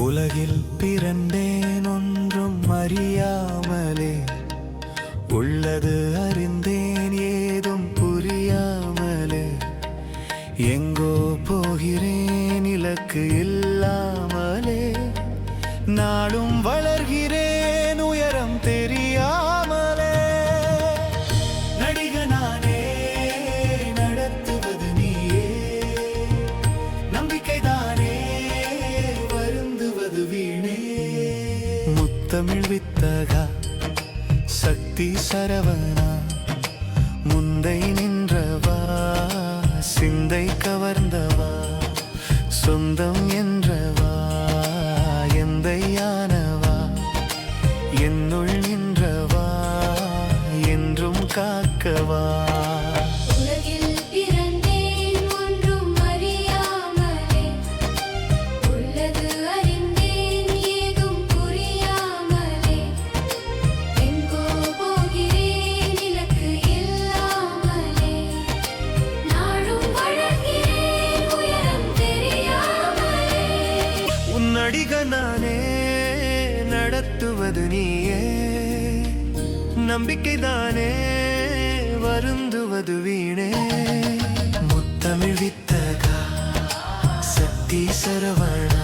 உலகில் பிறந்தேன் ஒன்றும் அறியாமலே உள்ளது அறிந்த தமிழ் வித்தகா சக்தி சரவணா முந்தை நின்றவா சிந்தை கவர்ந்தவா சொந்தம் என்றவா எந்தையானவா என்னுள் நின்றவா என்றும் காக்கவா. நானே நடத்துவது நீயே. நம்பிக்கைதானே வருந்துவது வீணே. முத்தமிழ் வித்தகா சக்தி சரவணா.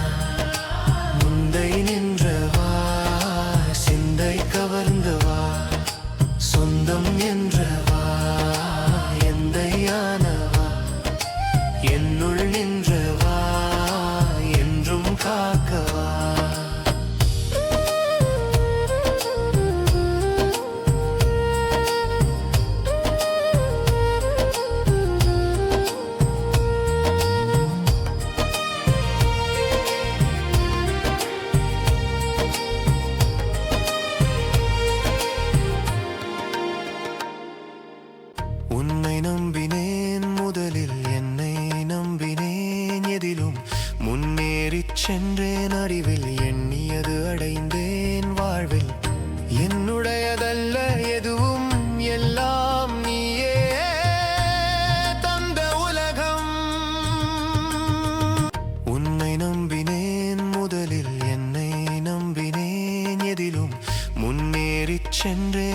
உன்னை நம்பினேன் முதலில் என்னை நம்பினேன். எதிலும் முன்னேறிச் சென்றேன் அறிவில் எண்ணியது அடைந்தேன். வாழ்வில் என்னுடையதல்ல எதுவும் எல்லாம் நீயே. தந்த உலகம். உன்னை நம்பினேன் முதலில் என்னை நம்பினேன். எதிலும் முன்னேறிச் சென்றேன்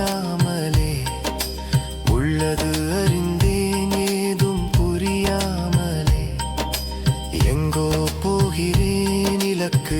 அறியாமலே உள்ளது அறிந்தேன் ஏதும் புரியாமலே எங்கோ போகிறேன் இலக்கு